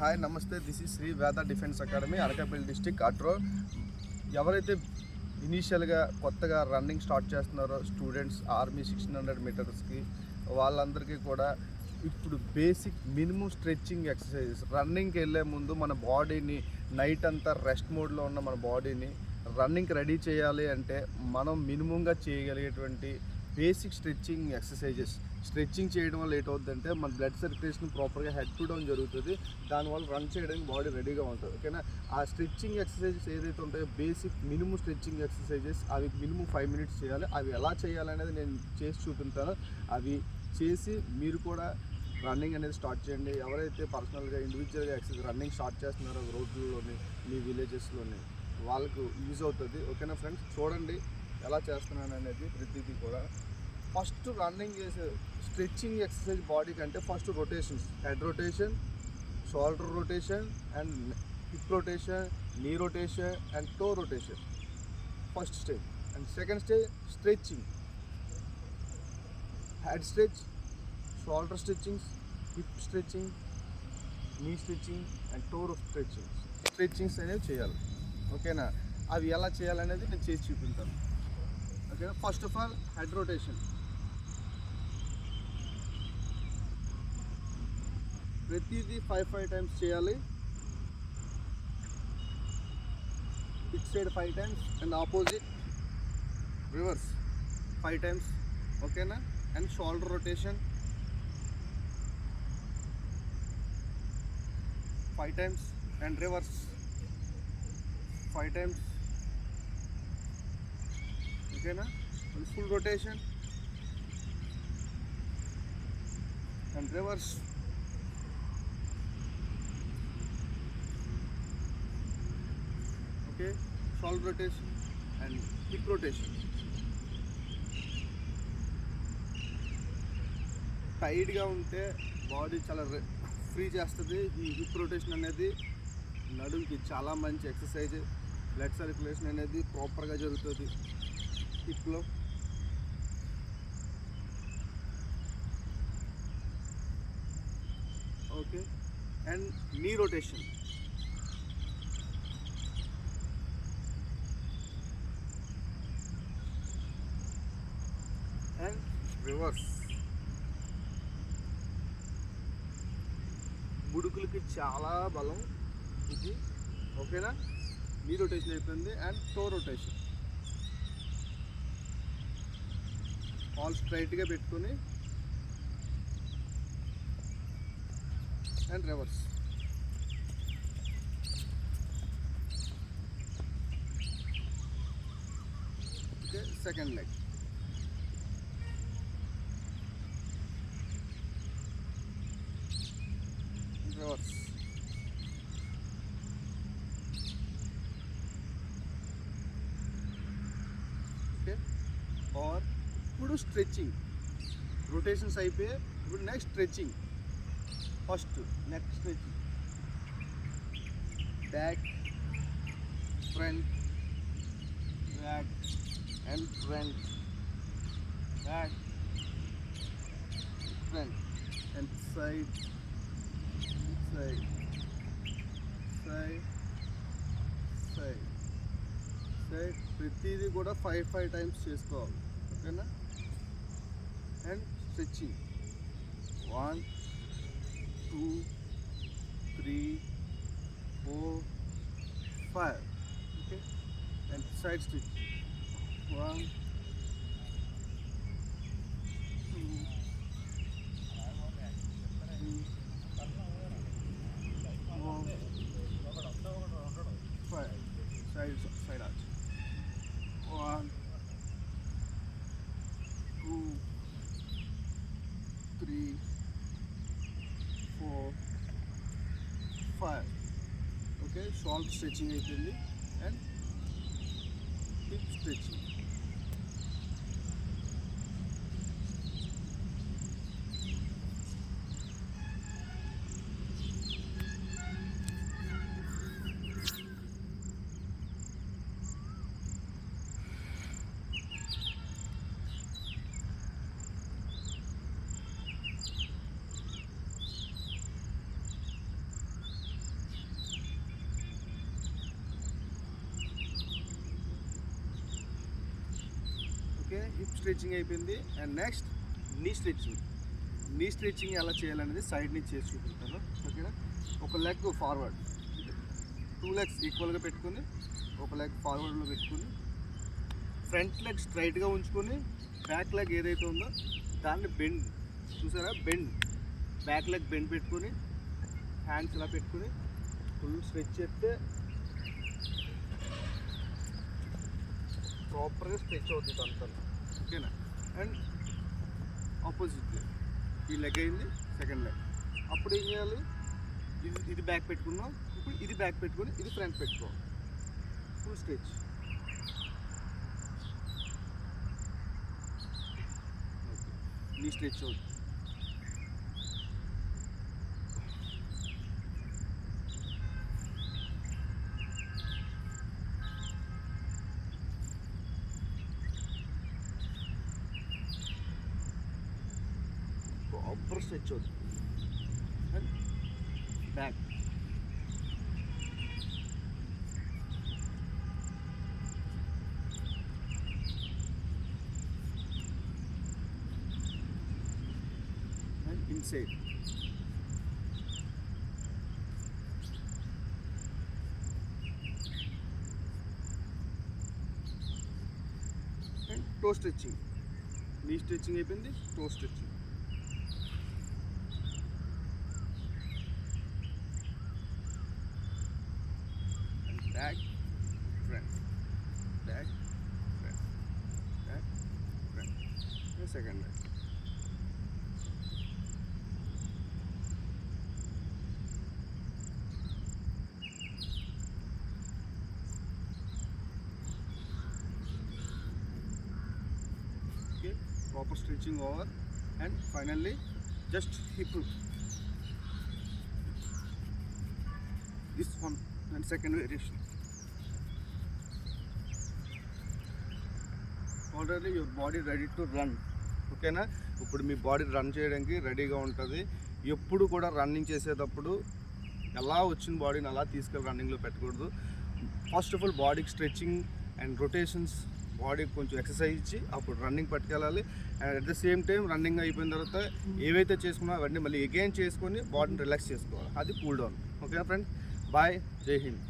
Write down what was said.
Hi నమస్తే. This is Sri Veda defence academy Anakapalli district అట్రో ఎవరైతే ఇనీషియల్గా కొత్తగా రన్నింగ్ స్టార్ట్ చేస్తున్నారో స్టూడెంట్స్ ఆర్మీ సిక్స్టీన్ హండ్రెడ్ మీటర్స్కి వాళ్ళందరికీ కూడా ఇప్పుడు బేసిక్ మినిమం స్ట్రెచ్చింగ్ ఎక్సర్సైజెస్ రన్నింగ్కి వెళ్ళే ముందు మన బాడీని నైట్ అంతా రెస్ట్ మోడ్లో ఉన్న మన బాడీని రన్నింగ్కి రెడీ చేయాలి అంటే మనం మినిమంగా చేయగలిగేటువంటి బేసిక్ స్ట్రెచ్చింగ్ ఎక్సర్సైజెస్ స్ట్రెచ్చింగ్ చేయడం వల్ల ఏటవుతుందంటే మన బ్లడ్ సర్క్యులేషన్ ప్రాపర్గా హెడ్ టు డౌన్ జరుగుతుంది. దానివల్ల రన్ చేయడానికి బాడీ రెడీగా ఉంటుంది. ఓకేనా? ఆ స్ట్రెచ్చింగ్ ఎక్సర్సైజెస్ ఏదైతే ఉంటాయో బేసిక్ మినిమం స్ట్రెచ్చింగ్ ఎక్సర్సైజెస్ అవి మినిమం ఫైవ్ మినిట్స్ చేయాలి. అవి ఎలా చేయాలనేది నేను చేసి చూపించాను అవి చేసి మీరు కూడా రన్నింగ్ అనేది స్టార్ట్ చేయండి. ఎవరైతే పర్సనల్గా ఇండివిజువల్గా ఎక్సర్సైజ్ రన్నింగ్ స్టార్ట్ చేస్తున్నారో రోడ్లలోని మీ విలేజెస్లోని వాళ్ళకు యూజ్ అవుతుంది. ఓకేనా ఫ్రెండ్స్? చూడండి ఎలా చేస్తున్నాను అనేది ప్రతిదీ కూడా ఫస్ట్ రన్నింగ్ చేసే స్ట్రెచ్చింగ్ ఎక్సర్సైజ్ బాడీ కంటే first rotations. Head rotation shoulder rotation and hip rotation knee rotation and toe rotation. First stage. And second stage stretching. Head stretch shoulder stretchings hip stretching knee stretching and toe stretching stretchings అనేవి చేయాలి. ఓకేనా? అవి ఎలా చేయాలనేది నేను చేసి చూపించాను ఓకేనా? First of all head rotation. ప్రతిదీ ఫైవ్ ఫైవ్ టైమ్స్ చేయాలి. It side five times and opposite reverse five times ఓకేనా and shoulder rotation five times and reverse five times ఓకేనా full rotation and reverse okay. Solve rotation and hip rotation టైట్గా ఉంటే body చాలా free చేస్తుంది. ఈ hip rotation అనేది నడుంకి చాలా మంచి ఎక్సర్సైజ్ బ్లడ్ సర్క్యులేషన్ అనేది ప్రాపర్గా జరుగుతుంది. హిప్లో okay and knee rotation and reverse బుడుకులకి చాలా బలం. ఇది ఓకేనా? మీ రొటేషన్ అయిపోయింది అండ్ టో రొటేషన్ ఆల్ స్ట్రైట్గా పెట్టుకొని and reverse okay second leg reverse okay or ఇప్పుడు స్ట్రెచ్చింగ్ రొటేషన్స్ అయిపోయి ఇప్పుడు next stretching first next stretching back front back and front back front and side say, say, say, say ప్రతిదీ కూడా five five times చేసుకోవాలి. ఓకేనా? And stretching one two three four five okay and side stitch one three, four, five. Okay, so arm stretching ideally and keep stretching. Okay hip stretching అయిపోయింది. And next knee stretching knee stretching ఎలా చేయాలనేది side నుంచి చేసి చూపిస్తాను. ఓకేనా ఒక leg forward two legs ఈక్వల్గా పెట్టుకొని ఒక లెగ్ ఫార్వర్డ్లో పెట్టుకొని ఫ్రంట్ లెగ్ స్ట్రైట్గా ఉంచుకొని బ్యాక్ లెగ్ ఏదైతే ఉందో దాన్ని బెండ్ చూసారా? బెండ్ బ్యాక్ లెగ్ బెండ్ పెట్టుకొని హ్యాండ్స్ ఇలా పెట్టుకుని ఫుల్ స్ట్రెచ్ చేస్తే ప్రాపర్గా స్ట్రెచ్ అవుతుంది అంతా ఓకేనా? అండ్ ఆపోజిట్ లెగ్ ఈ లెగ్ అయింది సెకండ్ లెగ్ అప్పుడు ఏం చేయాలి? ఇది ఇది బ్యాక్ పెట్టుకున్నాం ఇప్పుడు ఇది బ్యాక్ పెట్టుకొని ఇది ఫ్రంట్ పెట్టుకోవాలి. ఫుల్ స్ట్రెచ్ నీ స్ట్రెచ్ అవుతుంది ప్రాపర్ స్ట్రెచ్ అవుతుంది back and inside. And toe stretching. Knee stretching అయిపోయింది toe stretching. Okay, proper stretching over and finally just hip root. This one and second variation. Already your body ready to run. ఓకేనా ఇప్పుడు మీ body run చేయడానికి రెడీగా ఉంటుంది. ఎప్పుడు కూడా running చేసేటప్పుడు ఎలా వచ్చిన బాడీని అలా తీసుకెళ్ళి రన్నింగ్లో పెట్టకూడదు. ఫస్ట్ ఆఫ్ ఆల్ బాడీకి స్ట్రెచ్చింగ్ అండ్ రొటేషన్స్ బాడీకి కొంచెం ఎక్సర్సైజ్ ఇచ్చి అప్పుడు running పట్టుకెళ్ళాలి. And at the same time running అయిపోయిన తర్వాత ఏవైతే చేసుకున్నా అవన్నీ మళ్ళీ అగైన్ చేసుకొని బాడీని రిలాక్స్ చేసుకోవాలి. అది కూల్ డౌన్ ఓకేనా ఫ్రెండ్ బాయ్ జై హింద్